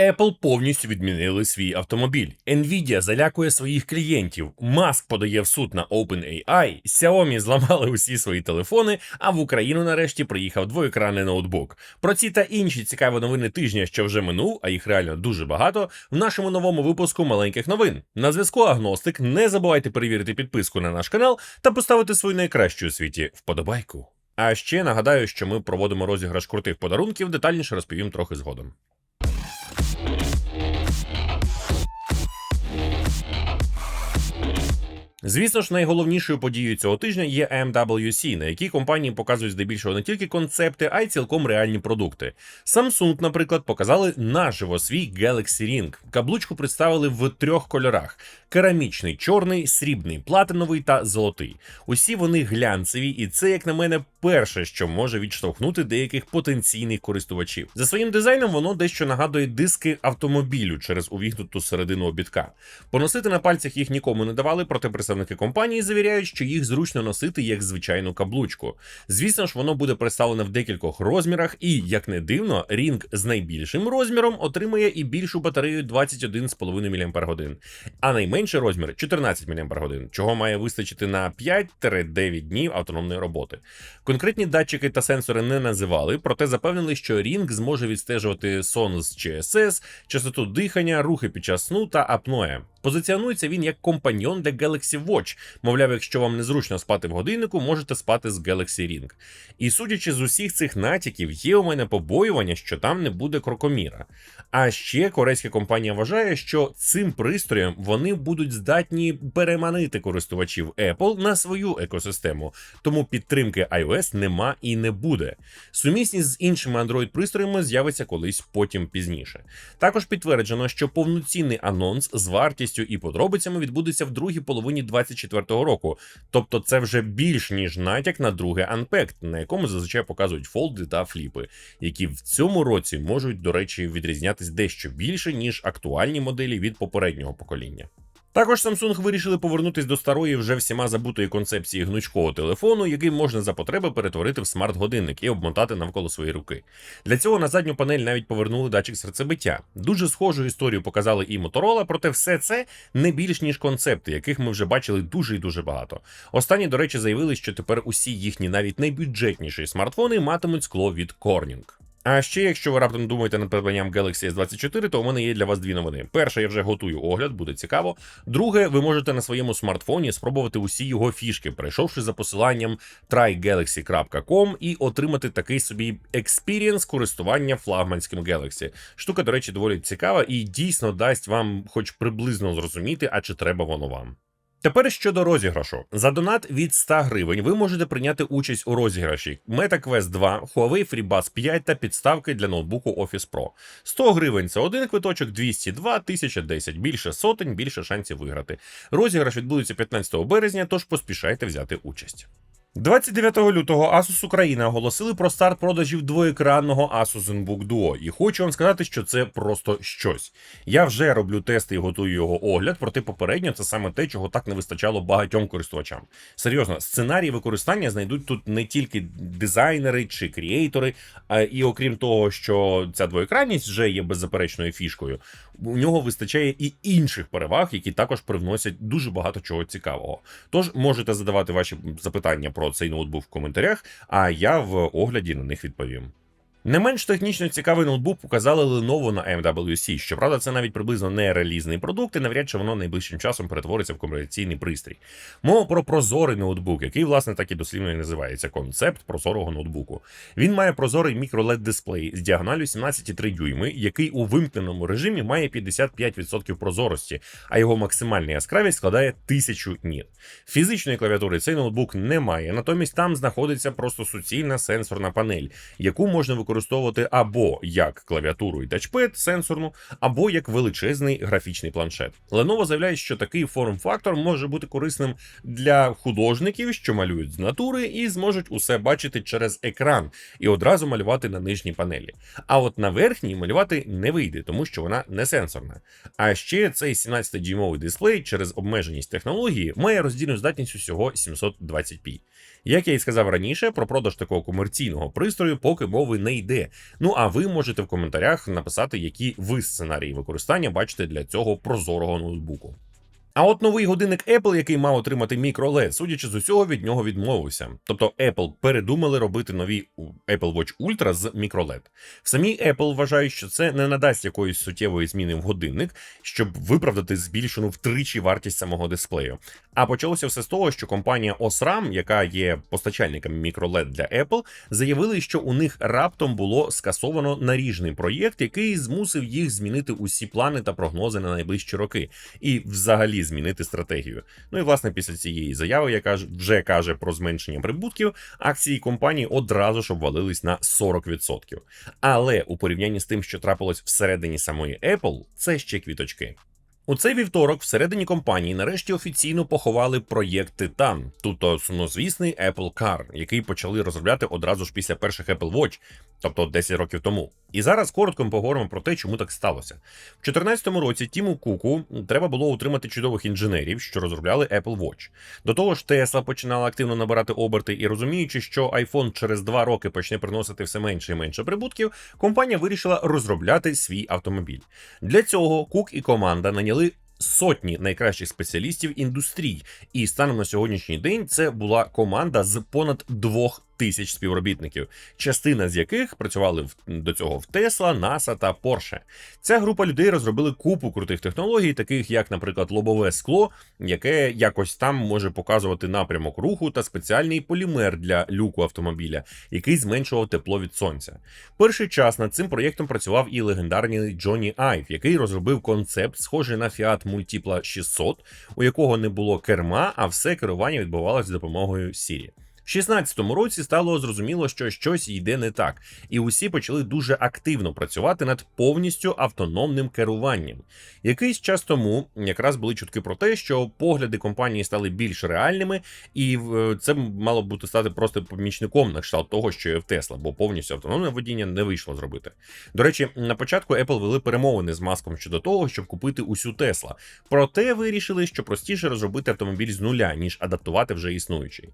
Apple повністю відмінили свій автомобіль. Nvidia залякує своїх клієнтів. Маск подає в суд на OpenAI, Xiaomi зламали усі свої телефони. А в Україну нарешті приїхав двоєкранний ноутбук. Про ці та інші цікаві новини тижня, що вже минув, а їх реально дуже багато. В нашому новому випуску маленьких новин. На зв'язку Агностик. Не забувайте перевірити підписку на наш канал та поставити свою найкращу у світі вподобайку. А ще нагадаю, що ми проводимо розіграш крутих подарунків. Детальніше розповім трохи згодом. Звісно ж, найголовнішою подією цього тижня є MWC, на якій компанії показують здебільшого не тільки концепти, а й цілком реальні продукти. Samsung, наприклад, показали наживо свій Galaxy Ring. Каблучку представили в трьох кольорах: керамічний, чорний, срібний, платиновий та золотий. Усі вони глянцеві, і це, як на мене, перше, що може відштовхнути деяких потенційних користувачів. За своїм дизайном воно дещо нагадує диски автомобілю через увігнуту середину обідка. Поносити на пальцях їх нікому не давали, проте представники компанії завіряють, що їх зручно носити як звичайну каблучку. Звісно ж, воно буде представлене в декількох розмірах, і, як не дивно, рінг з найбільшим розміром отримує і більшу батарею 21,5 мАч, а найменший розмір 14 мАч, чого має вистачити на 5-9 днів автономної роботи. Конкретні датчики та сенсори не називали, проте запевнили, що Ring зможе відстежувати сон з ЧСС, частоту дихання, рухи під час сну та апноe. Позиціонується він як компаньйон для Galaxy Watch. Мовляв, якщо вам незручно спати в годиннику, можете спати з Galaxy Ring. І судячи з усіх цих натяків, є у мене побоювання, що там не буде крокоміра. А ще корейська компанія вважає, що цим пристроєм вони будуть здатні переманити користувачів Apple на свою екосистему, тому підтримки iOS нема і не буде. Сумісність з іншими Android-пристроями з'явиться колись потім пізніше. Також підтверджено, що повноцінний анонс з вартістю і подробицями відбудеться в другій половині 2024 року. Тобто це вже більш ніж натяк на друге Unpacked, на якому зазвичай показують фолди та фліпи, які в цьому році можуть, до речі, відрізнятись дещо більше ніж актуальні моделі від попереднього покоління. Також Samsung вирішили повернутись до старої вже всіма забутої концепції гнучкого телефону, який можна за потреби перетворити в смарт-годинник і обмотати навколо своєї руки. Для цього на задню панель навіть повернули датчик серцебиття. Дуже схожу історію показали і Motorola, проте все це не більш ніж концепти, яких ми вже бачили дуже і дуже багато. Останні, до речі, заявили, що тепер усі їхні навіть найбюджетніші смартфони матимуть скло від Corning. А ще, якщо ви раптом думаєте над придбанням Galaxy S24, то у мене є для вас дві новини. Перше, я вже готую огляд, буде цікаво. Друге, ви можете на своєму смартфоні спробувати усі його фішки, перейшовши за посиланням trygalaxy.com і отримати такий собі експірієнс користування флагманським Galaxy. Штука, до речі, доволі цікава і дійсно дасть вам, хоч приблизно зрозуміти, а чи треба воно вам. Тепер щодо розіграшу. За донат від 100 гривень ви можете прийняти участь у розіграші Meta Quest 2, Huawei FreeBuds 5 та підставки для ноутбуку Office Pro. 100 гривень це один квиточок, 202, 1010. Більше сотень, більше шансів виграти. Розіграш відбудеться 15 березня, тож поспішайте взяти участь. 29 лютого Asus Україна оголосили про старт продажів двоєкранного Asus ZenBook Duo. І хочу вам сказати, що це просто щось. Я вже роблю тести і готую його огляд, проте попередньо це саме те, чого так не вистачало багатьом користувачам. Серйозно, сценарії використання знайдуть тут не тільки дизайнери чи кріейтори, і окрім того, що ця двоєкранність вже є беззаперечною фішкою. У нього вистачає і інших переваг, які також привносять дуже багато чого цікавого. Тож можете задавати ваші запитання про цей ноутбук в коментарях, а я в огляді на них відповім. Не менш технічно цікавий ноутбук показали Lenovo на MWC. Щоправда, це навіть приблизно не релізний продукт, і навряд чи воно найближчим часом перетвориться в комерційний пристрій. Мова про прозорий ноутбук, який, власне, так і дослівно і називається концепт прозорого ноутбуку. Він має прозорий мікролед дисплей з діагоналю 17,3 дюйми, який у вимкненому режимі має 55% прозорості, а його максимальна яскравість складає 1000 ніт. Фізичної клавіатури цей ноутбук не має, натомість там знаходиться просто суцільна сенсорна панель, яку можна використовувати використовувати або як клавіатуру і тачпед сенсорну, або як величезний графічний планшет. Lenovo заявляє, що такий форм-фактор може бути корисним для художників, що малюють з натури, і зможуть усе бачити через екран і одразу малювати на нижній панелі. А от на верхній малювати не вийде, тому що вона не сенсорна. А ще цей 17-дюймовий дисплей через обмеженість технології має роздільну здатність усього 720p. Як я і сказав раніше, про продаж такого комерційного пристрою поки мови не йде. Ну а ви можете в коментарях написати, які ви сценарії використання бачите для цього прозорого ноутбуку. А от новий годинник Apple, який мав отримати мікро-LED, судячи з усього, від нього відмовився. Тобто Apple передумали робити нові Apple Watch Ultra з мікро-LED. В Apple вважають, що це не надасть якоїсь суттєвої зміни в годинник, щоб виправдати збільшену втричі вартість самого дисплею. А почалося все з того, що компанія Osram, яка є постачальником мікро-LED для Apple, заявили, що у них раптом було скасовано наріжний проєкт, який змусив їх змінити усі плани та прогнози на найближчі роки, і взагалі змінити стратегію. Ну і власне після цієї заяви, яка вже каже про зменшення прибутків, акції компанії одразу ж обвалились на 40%. Але у порівнянні з тим, що трапилось всередині самої Apple, це ще квіточки. У цей вівторок всередині компанії нарешті офіційно поховали проєкт Титан, тобто сумнозвісний Apple Car, який почали розробляти одразу ж після перших Apple Watch, тобто 10 років тому. І зараз коротко ми поговоримо про те, чому так сталося. В 2014 році Тіму Куку треба було утримати чудових інженерів, що розробляли Apple Watch. До того ж, Tesla починала активно набирати оберти, і розуміючи, що iPhone через два роки почне приносити все менше і менше прибутків, компанія вирішила розробляти свій автомобіль. Для цього Кук і команда наняли. Сотні найкращих спеціалістів індустрій, і станом на сьогоднішній день це була команда з понад двох тисяч співробітників, частина з яких працювали в, до цього в Тесла, НАСА та Порше. Ця група людей розробили купу крутих технологій, таких як, наприклад, лобове скло, яке якось там може показувати напрямок руху та спеціальний полімер для люку автомобіля, який зменшував тепло від сонця. Перший час над цим проєктом працював і легендарний Джонні Айв, який розробив концепт, схожий на Fiat Multipla 600, у якого не було керма, а все керування відбувалося з допомогою Siri. В 16-му році стало зрозуміло, що щось йде не так, і усі почали дуже активно працювати над повністю автономним керуванням. Якийсь час тому якраз були чутки про те, що погляди компанії стали більш реальними, і це мало бути стати просто помічником на кшталт того, що є в Тесла, бо повністю автономне водіння не вийшло зробити. До речі, на початку Apple вели перемовини з маском щодо того, щоб купити усю Тесла. Проте вирішили, що простіше розробити автомобіль з нуля, ніж адаптувати вже існуючий.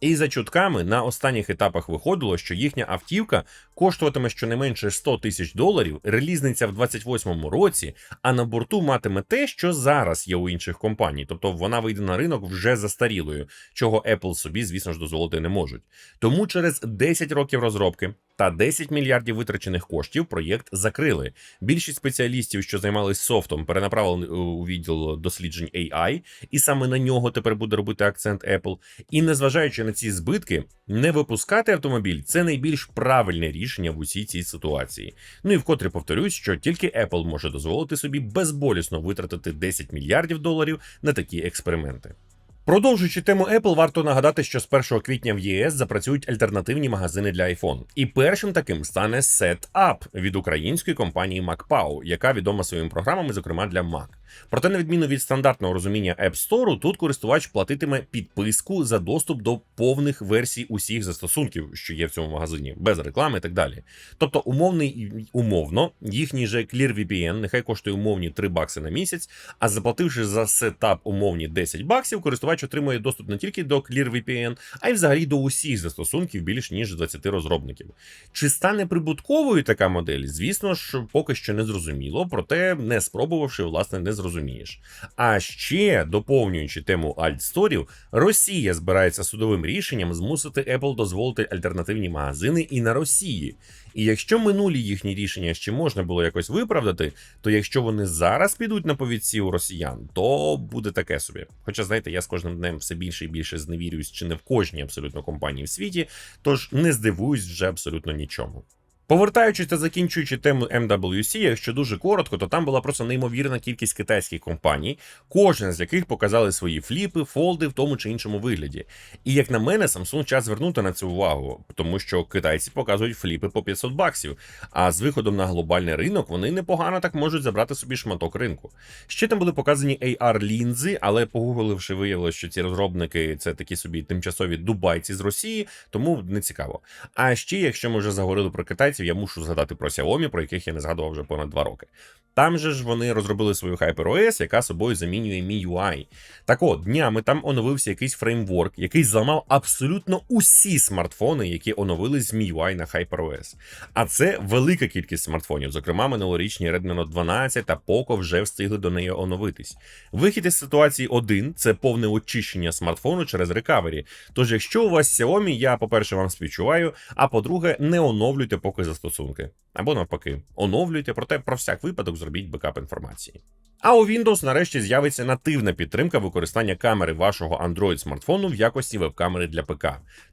І за чутками на останніх етапах виходило, що їхня автівка коштуватиме щонайменше 100 тисяч доларів, релізниця в 28-му році, а на борту матиме те, що зараз є у інших компаній, тобто вона вийде на ринок вже застарілою, чого Apple собі, звісно ж, дозволити не можуть. Тому через 10 років розробки. Та 10 мільярдів витрачених коштів проєкт закрили. Більшість спеціалістів, що займались софтом, перенаправили у відділ досліджень AI, і саме на нього тепер буде робити акцент Apple. І незважаючи на ці збитки, не випускати автомобіль це найбільш правильне рішення в усій цій ситуації. Ну і вкотре повторюсь, що тільки Apple може дозволити собі безболісно витратити 10 мільярдів доларів на такі експерименти. Продовжуючи тему Apple, варто нагадати, що з 1 квітня в ЄС запрацюють альтернативні магазини для iPhone. І першим таким стане SetUp від української компанії MacPow, яка відома своїми програмами, зокрема для Mac. Проте, на відміну від стандартного розуміння App Store, тут користувач платитиме підписку за доступ до повних версій усіх застосунків, що є в цьому магазині, без реклами і так далі. Тобто, умовний умовно, їхній же ClearVPN нехай коштує умовні 3 бакси на місяць, а заплативши за сетап умовні 10 баксів, користувач отримує доступ не тільки до ClearVPN, а й взагалі до усіх застосунків більш ніж 20 розробників. Чи стане прибутковою така модель? Звісно ж, поки що не зрозуміло, проте не спробувавши, власне, не зрозумієш. А ще доповнюючи тему альтсторів, Росія збирається судовим рішенням змусити Apple дозволити альтернативні магазини і на Росії. І якщо минулі їхні рішення ще можна було якось виправдати, то якщо вони зараз підуть на повідці у росіян, то буде таке собі. Хоча, знаєте, я з кожним днем все більше і більше зневірююсь чи не в кожній абсолютно компанії в світі, тож не здивуюсь вже абсолютно нічому. Повертаючись та закінчуючи тему MWC, якщо дуже коротко, то там була просто неймовірна кількість китайських компаній, кожен з яких показали свої фліпи, фолди в тому чи іншому вигляді. І як на мене, Samsung час звернути на це увагу, тому що китайці показують фліпи по 500 баксів, а з виходом на глобальний ринок вони непогано так можуть забрати собі шматок ринку. Ще там були показані AR лінзи, але погугливши, виявилося, що ці розробники це такі собі тимчасові дубайці з Росії, тому не цікаво. А ще, якщо ми вже заговорили про китайців, проєктів я мушу згадати про Xiaomi, про яких я не згадував вже понад два роки. Там же ж вони розробили свою HyperOS, яка собою замінює MIUI. Так от, днями там оновився якийсь фреймворк, який зламав абсолютно усі смартфони, які оновились з MIUI на HyperOS. А це велика кількість смартфонів, зокрема минулорічні Redmi Note 12 та Poco вже встигли до неї оновитись. Вихід із ситуації один це повне очищення смартфону через рекавері. Тож, якщо у вас Xiaomi, я, по-перше, вам співчуваю, а по-друге, не оновлюйте поки застосунки. Або навпаки, оновлюйте, проте про всяк випадок зробіть бекап інформації. А у Windows нарешті з'явиться нативна підтримка використання камери вашого Android смартфону в якості веб-камери для ПК.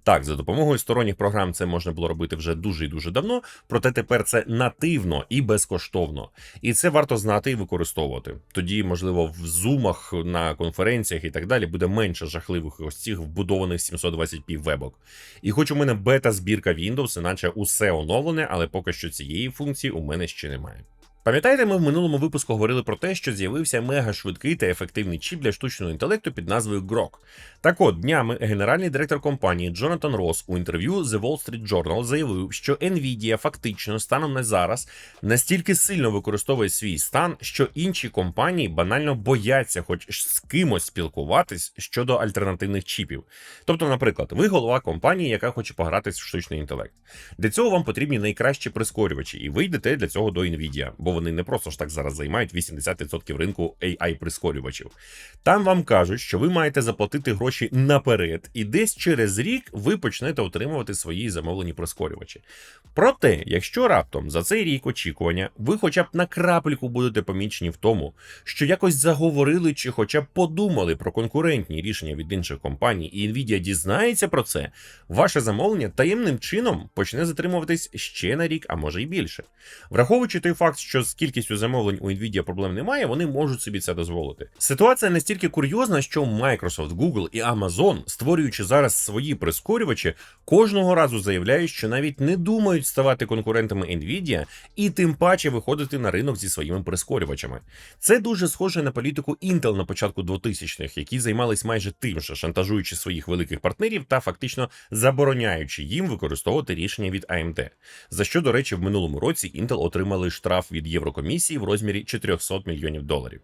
Так, за допомогою сторонніх програм це можна було робити вже дуже і дуже давно, проте тепер це нативно і безкоштовно. І це варто знати і використовувати. Тоді, можливо, в зумах на конференціях і так далі буде менше жахливих ось цих вбудованих 720p вебок. І хоч у мене бета-збірка Windows, іначе усе оновлене, але поки що цієї функції у мене ще немає. Пам'ятаєте, ми в минулому випуску говорили про те, що з'явився мега швидкий та ефективний чіп для штучного інтелекту під назвою Grok. Так от, днями генеральний директор компанії Джонатан Росс у інтерв'ю The Wall Street Journal заявив, що Nvidia фактично станом на зараз настільки сильно використовує свій стан, що інші компанії банально бояться хоч з кимось спілкуватись щодо альтернативних чіпів. Тобто, наприклад, ви голова компанії, яка хоче погратись в штучний інтелект. Для цього вам потрібні найкращі прискорювачі, і ви йдете для цього до Nvidia, бо вони не просто ж так зараз займають 80% ринку AI прискорювачів. Там вам кажуть, що ви маєте заплатити гроші наперед, і десь через рік ви почнете отримувати свої замовлені прискорювачі. Проте, якщо раптом за цей рік очікування ви хоча б на крапельку будете помічені в тому, що якось заговорили чи хоча б подумали про конкурентні рішення від інших компаній, і Nvidia дізнається про це, ваше замовлення таємним чином почне затримуватись ще на рік, а може й більше. Враховуючи той факт, що з кількістю замовлень у Nvidia проблем немає, вони можуть собі це дозволити. Ситуація настільки курйозна, що Microsoft, Google і Amazon, створюючи зараз свої прискорювачі, кожного разу заявляють, що навіть не думають ставати конкурентами Nvidia і тим паче виходити на ринок зі своїми прискорювачами. Це дуже схоже на політику Intel на початку 2000-х, які займались майже тим же, шантажуючи своїх великих партнерів та фактично забороняючи їм використовувати рішення від AMD. За що, до речі, в минулому році Intel отримали штраф від Єврокомісії в розмірі 400 мільйонів доларів.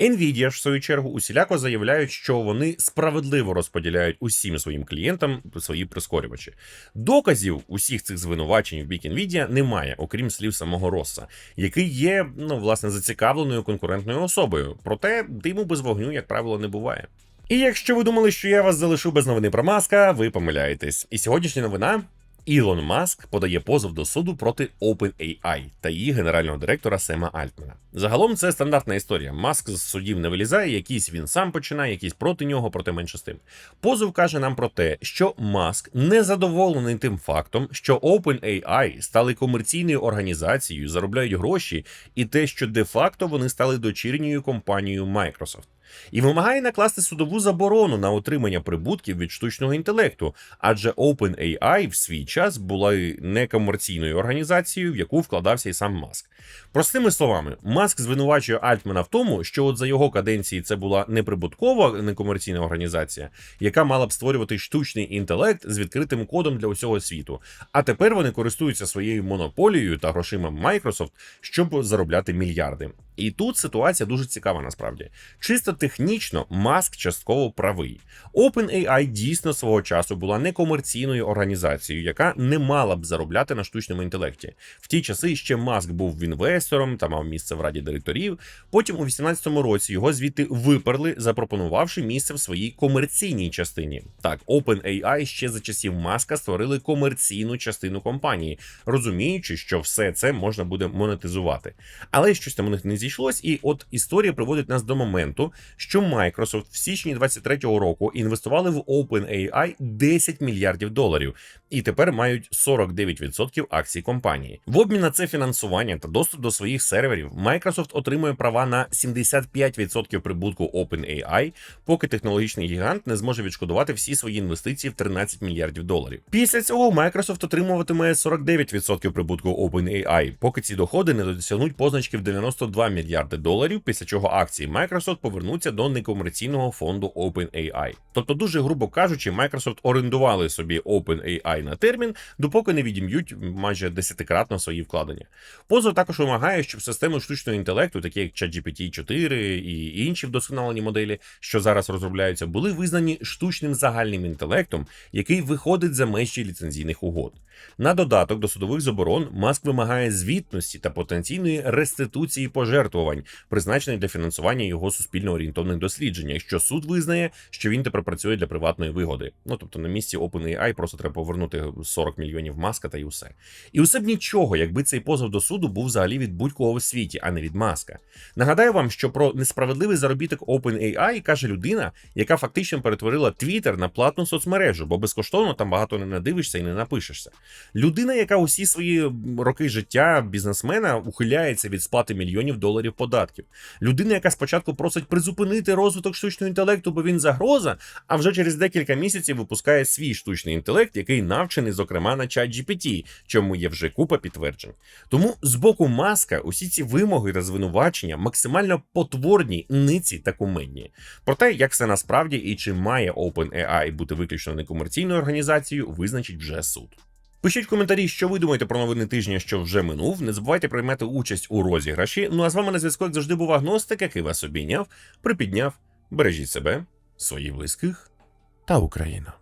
Nvidia ж в свою чергу усіляко заявляють, що вони справедливо розподіляють усім своїм клієнтам свої прискорювачі. Доказів усіх цих звинувачень в бік Nvidia немає, окрім слів самого Росса, який є ну власне зацікавленою конкурентною особою. Проте диму без вогню, як правило, не буває. І якщо ви думали, що я вас залишу без новини про маска, ви помиляєтесь. І сьогоднішня новина. Ілон Маск подає позов до суду проти OpenAI та її генерального директора Сема Альтмана. Загалом це стандартна історія. Маск з судів не вилізає, якийсь він сам починає, якийсь проти нього, проте менше з тим. Позов каже нам про те, що Маск не задоволений тим фактом, що OpenAI стали комерційною організацією, заробляють гроші, і те, що де-факто вони стали дочірньою компанією Microsoft. І вимагає накласти судову заборону на отримання прибутків від штучного інтелекту, адже OpenAI в свій час була некомерційною організацією, в яку вкладався і сам Маск. Простими словами, Маск звинувачує Альтмана в тому, що от за його каденції це була неприбуткова некомерційна організація, яка мала б створювати штучний інтелект з відкритим кодом для усього світу. А тепер вони користуються своєю монополією та грошима Microsoft, щоб заробляти мільярди. І тут ситуація дуже цікава насправді. Чисто технічно Маск частково правий. OpenAI дійсно свого часу була некомерційною організацією, яка не мала б заробляти на штучному інтелекті. В ті часи ще Маск був інвестором та мав місце в раді директорів. Потім у 18-му році його звідти виперли, запропонувавши місце в своїй комерційній частині. Так, OpenAI ще за часів Маска створили комерційну частину компанії, розуміючи, що все це можна буде монетизувати. Але щось там у них не зійшлось, і от історія приводить нас до моменту, що Microsoft в січні 23-го року інвестували в OpenAI 10 мільярдів доларів, і тепер мають 49% акцій компанії. В обмін на це фінансування та доступ до своїх серверів Microsoft отримує права на 75% прибутку OpenAI, поки технологічний гігант не зможе відшкодувати всі свої інвестиції в 13 мільярдів доларів. Після цього Microsoft отримуватиме 49% прибутку OpenAI, поки ці доходи не досягнуть позначки в 92 мільярди доларів, після чого акції Microsoft повернуться до некомерційного фонду OpenAI. Тобто, дуже грубо кажучи, Microsoft орендували собі OpenAI OpenAI на термін, допоки не відім'ють майже десятикратно свої вкладення. Позов також вимагає, щоб системи штучного інтелекту, такі як ChatGPT 4 і інші вдосконалені моделі, що зараз розробляються, були визнані штучним загальним інтелектом, який виходить за межі ліцензійних угод. На додаток до судових заборон Маск вимагає звітності та потенційної реституції пожертвувань, призначених для фінансування його суспільно орієнтовних досліджень, якщо суд визнає, що він тепер працює для приватної вигоди. Ну тобто на місці OpenAI просто треба повернути 40 мільйонів маска та й усе. І усе б нічого, якби цей позов до суду був взагалі від будь-кого в світі, а не від маска. Нагадаю вам, що про несправедливий заробіток OpenAI каже людина, яка фактично перетворила Twitter на платну соцмережу, бо безкоштовно там багато не надивишся і не напишешся. Людина, яка усі свої роки життя бізнесмена ухиляється від сплати мільйонів доларів податків. Людина, яка спочатку просить призупинити розвиток штучного інтелекту, бо він загроза, а вже через декілька місяців випускає свій штучний інтелект, який навчений, зокрема, на чат GPT, чому є вже купа підтверджень. Тому з боку маска усі ці вимоги та звинувачення максимально потворні, ниці та кумедні. Про те, як все насправді і чи має OpenAI бути виключно некомерційною організацією, визначить вже суд. Пишіть в коментарі, що ви думаєте про новини тижня, що вже минув. Не забувайте приймати участь у розіграші. Ну а з вами на зв'язку, як завжди, був агностик, який вас обійняв, припідняв. Бережіть себе, своїх близьких та Україну.